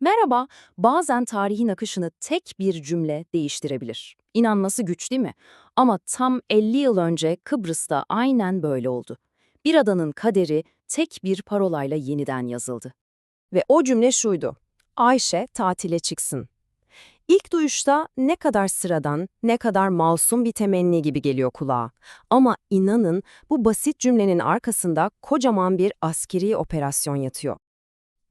Merhaba, bazen tarihin akışını tek bir cümle değiştirebilir. İnanması güç değil mi? Ama tam 50 yıl önce Kıbrıs'ta aynen böyle oldu. Bir adanın kaderi tek bir parolayla yeniden yazıldı. Ve o cümle şuydu. Ayşe tatile çıksın. İlk duyuşta ne kadar sıradan, ne kadar masum bir temenni gibi geliyor kulağa. Ama inanın bu basit cümlenin arkasında kocaman bir askeri operasyon yatıyor.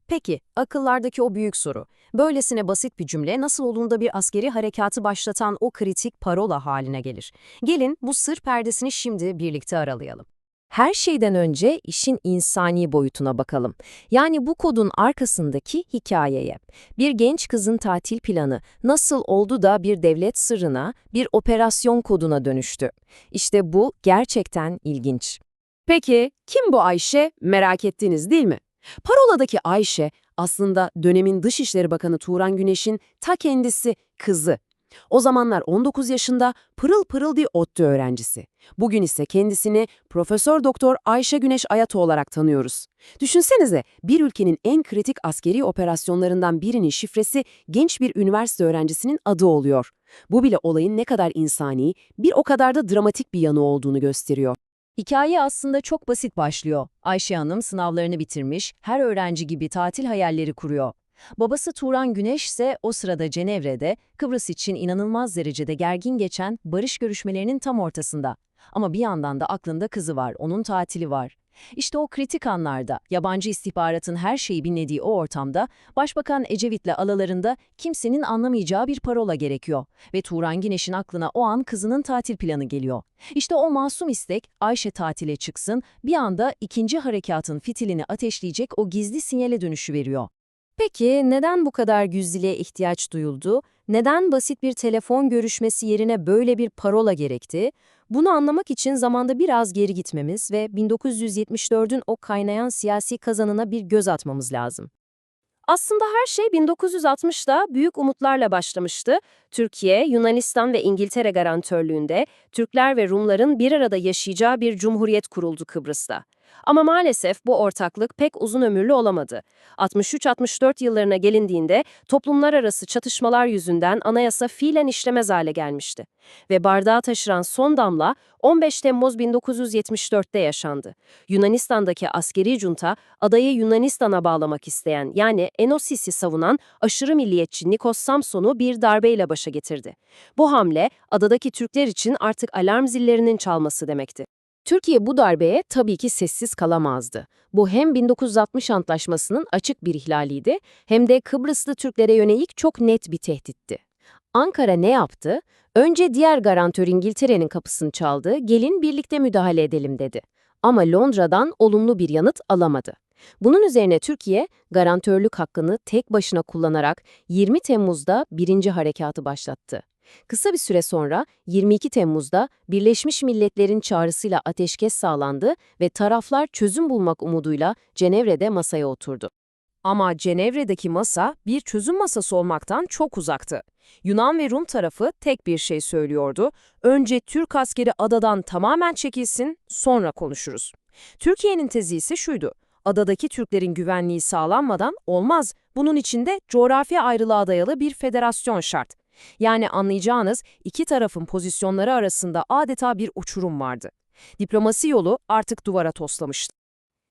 Peki, akıllardaki o büyük soru. Böylesine basit bir cümle nasıl olduğunda bir askeri harekatı başlatan o kritik parola haline gelir? Gelin bu sır perdesini şimdi birlikte aralayalım. Her şeyden önce işin insani boyutuna bakalım. Yani bu kodun arkasındaki hikayeye. Bir genç kızın tatil planı nasıl oldu da bir devlet sırrına, bir operasyon koduna dönüştü? İşte bu gerçekten ilginç. Peki kim bu Ayşe merak ettiniz değil mi? Paroladaki Ayşe aslında dönemin Dışişleri Bakanı Turan Güneş'in ta kendisi kızı. O zamanlar 19 yaşında pırıl pırıl bir ODTÜ öğrencisi. Bugün ise kendisini Profesör Doktor Ayşe Güneş Ayato olarak tanıyoruz. Düşünsenize bir ülkenin en kritik askeri operasyonlarından birinin şifresi genç bir üniversite öğrencisinin adı oluyor. Bu bile olayın ne kadar insani, bir o kadar da dramatik bir yanı olduğunu gösteriyor. Hikaye aslında çok basit başlıyor. Ayşe Hanım sınavlarını bitirmiş, her öğrenci gibi tatil hayalleri kuruyor. Babası Turan Güneş ise o sırada Cenevre'de, Kıbrıs için inanılmaz derecede gergin geçen barış görüşmelerinin tam ortasında. Ama bir yandan da aklında kızı var, onun tatili var. İşte o kritik anlarda, yabancı istihbaratın her şeyi binlediği o ortamda, Başbakan Ecevit'le alalarında kimsenin anlamayacağı bir parola gerekiyor. Ve Turan Güneş'in aklına o an kızının tatil planı geliyor. İşte o masum istek, Ayşe tatile çıksın, bir anda ikinci harekatın fitilini ateşleyecek o gizli sinyale dönüşü veriyor. Peki neden bu kadar gizliliğe ihtiyaç duyuldu? Neden basit bir telefon görüşmesi yerine böyle bir parola gerekti? Bunu anlamak için zamanda biraz geri gitmemiz ve 1974'ün o kaynayan siyasi kazanına bir göz atmamız lazım. Aslında her şey 1960'da büyük umutlarla başlamıştı. Türkiye, Yunanistan ve İngiltere garantörlüğünde Türkler ve Rumların bir arada yaşayacağı bir cumhuriyet kuruldu Kıbrıs'ta. Ama maalesef bu ortaklık pek uzun ömürlü olamadı. 63-64 yıllarına gelindiğinde toplumlar arası çatışmalar yüzünden anayasa fiilen işlemez hale gelmişti. Ve bardağı taşıran son damla 15 Temmuz 1974'te yaşandı. Yunanistan'daki askeri junta adayı Yunanistan'a bağlamak isteyen yani Enosis'i savunan aşırı milliyetçi Nikos Samson'u bir darbeyle başa getirdi. Bu hamle adadaki Türkler için artık alarm zillerinin çalması demekti. Türkiye bu darbeye tabii ki sessiz kalamazdı. Bu hem 1960 Antlaşması'nın açık bir ihlaliydi hem de Kıbrıslı Türklere yönelik çok net bir tehditti. Ankara ne yaptı? Önce diğer garantör İngiltere'nin kapısını çaldı, gelin birlikte müdahale edelim dedi. Ama Londra'dan olumlu bir yanıt alamadı. Bunun üzerine Türkiye, garantörlük hakkını tek başına kullanarak 20 Temmuz'da birinci harekatı başlattı. Kısa bir süre sonra 22 Temmuz'da Birleşmiş Milletler'in çağrısıyla ateşkes sağlandı ve taraflar çözüm bulmak umuduyla Cenevre'de masaya oturdu. Ama Cenevre'deki masa bir çözüm masası olmaktan çok uzaktı. Yunan ve Rum tarafı tek bir şey söylüyordu. Önce Türk askeri adadan tamamen çekilsin, sonra konuşuruz. Türkiye'nin tezi ise şuydu. Adadaki Türklerin güvenliği sağlanmadan olmaz. Bunun için de coğrafya ayrılığa dayalı bir federasyon şart. Yani anlayacağınız iki tarafın pozisyonları arasında adeta bir uçurum vardı. Diplomasi yolu artık duvara toslamıştı.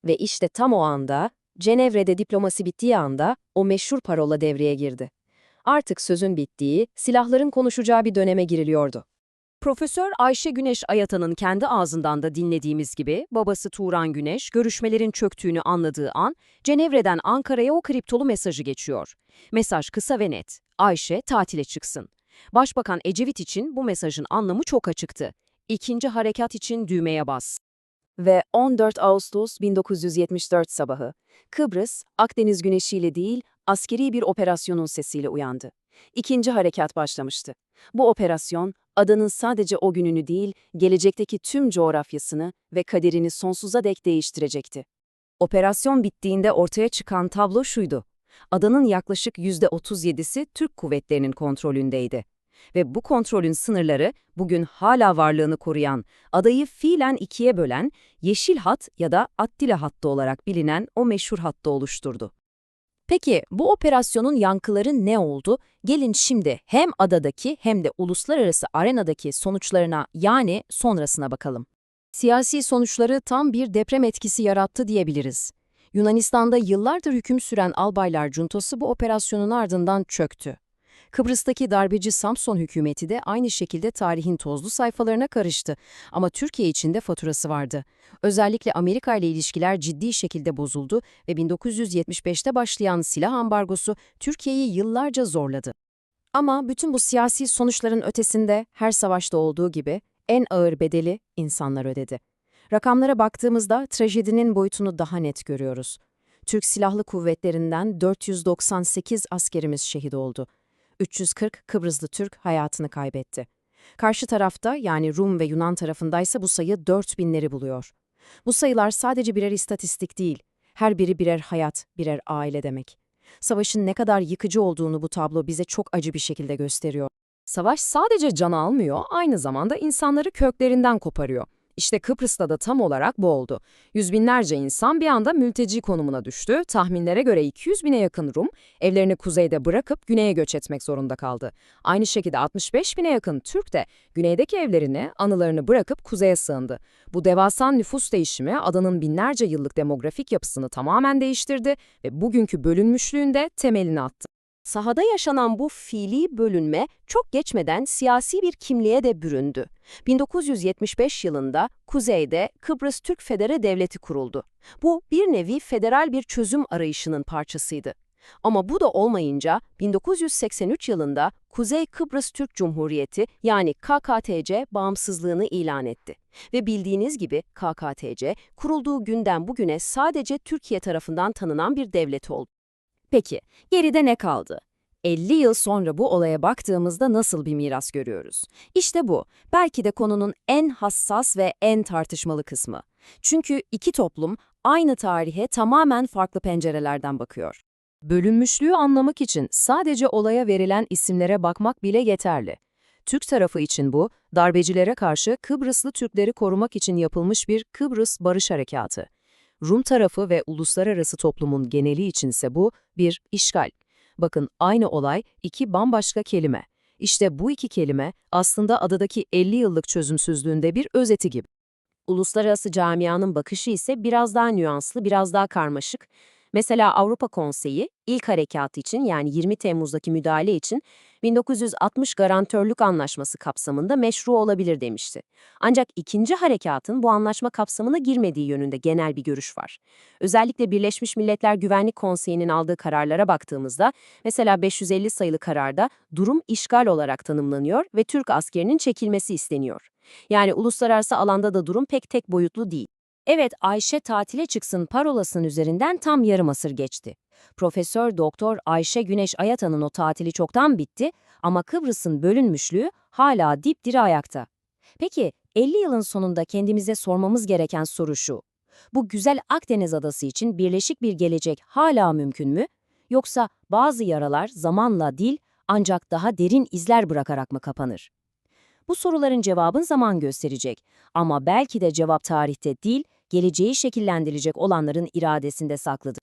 Ve işte tam o anda, Cenevre'de diplomasi bittiği anda o meşhur parola devreye girdi. Artık sözün bittiği, silahların konuşacağı bir döneme giriliyordu. Profesör Ayşe Güneş Ayatan'ın kendi ağzından da dinlediğimiz gibi babası Turan Güneş görüşmelerin çöktüğünü anladığı an Cenevre'den Ankara'ya o kriptolu mesajı geçiyor. Mesaj kısa ve net. Ayşe tatile çıksın. Başbakan Ecevit için bu mesajın anlamı çok açıktı. İkinci harekat için düğmeye bas. Ve 14 Ağustos 1974 sabahı Kıbrıs, Akdeniz güneşiyle değil, askeri bir operasyonun sesiyle uyandı. İkinci harekat başlamıştı. Bu operasyon, adanın sadece o gününü değil, gelecekteki tüm coğrafyasını ve kaderini sonsuza dek değiştirecekti. Operasyon bittiğinde ortaya çıkan tablo şuydu. Adanın yaklaşık %37'si Türk kuvvetlerinin kontrolündeydi. Ve bu kontrolün sınırları bugün hala varlığını koruyan, adayı fiilen ikiye bölen Yeşil Hat ya da Attila Hattı olarak bilinen o meşhur hattı oluşturdu. Peki bu operasyonun yankıları ne oldu? Gelin şimdi hem adadaki hem de uluslararası arenadaki sonuçlarına yani sonrasına bakalım. Siyasi sonuçları tam bir deprem etkisi yarattı diyebiliriz. Yunanistan'da yıllardır hüküm süren albaylar juntosu bu operasyonun ardından çöktü. Kıbrıs'taki darbeci Samson hükümeti de aynı şekilde tarihin tozlu sayfalarına karıştı. Ama Türkiye için de faturası vardı. Özellikle Amerika ile ilişkiler ciddi şekilde bozuldu ve 1975'te başlayan silah ambargosu Türkiye'yi yıllarca zorladı. Ama bütün bu siyasi sonuçların ötesinde her savaşta olduğu gibi en ağır bedeli insanlar ödedi. Rakamlara baktığımızda trajedinin boyutunu daha net görüyoruz. Türk Silahlı Kuvvetleri'nden 498 askerimiz şehit oldu. 340 Kıbrıslı Türk hayatını kaybetti. Karşı tarafta yani Rum ve Yunan tarafındaysa bu sayı 4000'leri buluyor. Bu sayılar sadece birer istatistik değil, her biri birer hayat, birer aile demek. Savaşın ne kadar yıkıcı olduğunu bu tablo bize çok acı bir şekilde gösteriyor. Savaş sadece can almıyor, aynı zamanda insanları köklerinden koparıyor. İşte Kıbrıs'ta da tam olarak bu oldu. Yüz binlerce insan bir anda mülteci konumuna düştü. Tahminlere göre 200 bine yakın Rum, evlerini kuzeyde bırakıp güneye göç etmek zorunda kaldı. Aynı şekilde 65 bine yakın Türk de güneydeki evlerini, anılarını bırakıp kuzeye sığındı. Bu devasa nüfus değişimi adanın binlerce yıllık demografik yapısını tamamen değiştirdi ve bugünkü bölünmüşlüğünde temelini attı. Sahada yaşanan bu fiili bölünme çok geçmeden siyasi bir kimliğe de büründü. 1975 yılında kuzeyde Kıbrıs Türk Federe Devleti kuruldu. Bu bir nevi federal bir çözüm arayışının parçasıydı. Ama bu da olmayınca 1983 yılında Kuzey Kıbrıs Türk Cumhuriyeti yani KKTC bağımsızlığını ilan etti. Ve bildiğiniz gibi KKTC kurulduğu günden bugüne sadece Türkiye tarafından tanınan bir devlet oldu. Peki, geride ne kaldı? 50 yıl sonra bu olaya baktığımızda nasıl bir miras görüyoruz? İşte bu, belki de konunun en hassas ve en tartışmalı kısmı. Çünkü iki toplum aynı tarihe tamamen farklı pencerelerden bakıyor. Bölünmüşlüğü anlamak için sadece olaya verilen isimlere bakmak bile yeterli. Türk tarafı için bu, darbecilere karşı Kıbrıslı Türkleri korumak için yapılmış bir Kıbrıs Barış Harekatı. Rum tarafı ve uluslararası toplumun geneli içinse bu bir işgal. Bakın aynı olay iki bambaşka kelime. İşte bu iki kelime aslında adadaki 50 yıllık çözümsüzlüğünde bir özeti gibi. Uluslararası camianın bakışı ise biraz daha nüanslı, biraz daha karmaşık. Mesela Avrupa Konseyi ilk harekat için yani 20 Temmuz'daki müdahale için 1960 garantörlük anlaşması kapsamında meşru olabilir demişti. Ancak ikinci harekatın bu anlaşma kapsamına girmediği yönünde genel bir görüş var. Özellikle Birleşmiş Milletler Güvenlik Konseyi'nin aldığı kararlara baktığımızda mesela 550 sayılı kararda durum işgal olarak tanımlanıyor ve Türk askerinin çekilmesi isteniyor. Yani uluslararası alanda da durum pek tek boyutlu değil. Evet, Ayşe tatile çıksın parolasının üzerinden tam yarım asır geçti. Profesör Doktor Ayşe Güneş Ayatan'ın o tatili çoktan bitti ama Kıbrıs'ın bölünmüşlüğü hala dipdiri ayakta. Peki 50 yılın sonunda kendimize sormamız gereken soru şu. Bu güzel Akdeniz adası için birleşik bir gelecek hala mümkün mü? Yoksa bazı yaralar zamanla değil ancak daha derin izler bırakarak mı kapanır? Bu soruların cevabın zaman gösterecek ama belki de cevap tarihte değil, geleceği şekillendirecek olanların iradesinde saklıdır.